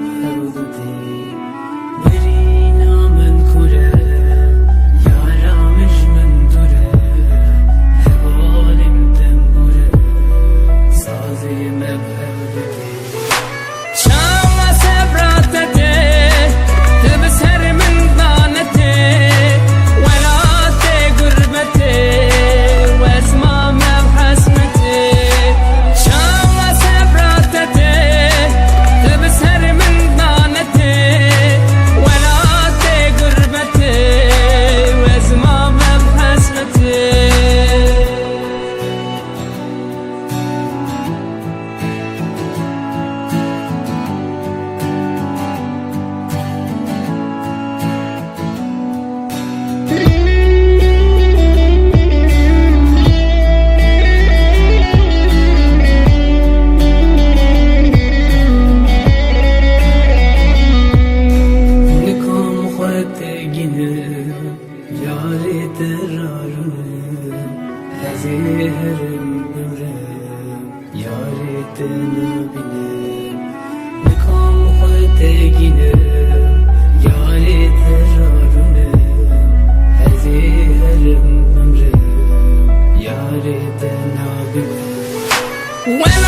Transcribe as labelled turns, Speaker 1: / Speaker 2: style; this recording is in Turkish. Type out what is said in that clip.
Speaker 1: Hallelujah. Zehrim ömrüm Yariden öbinem Mekam halde ginem Yariden öbinem Zehrim ömrüm Yariden öbinem When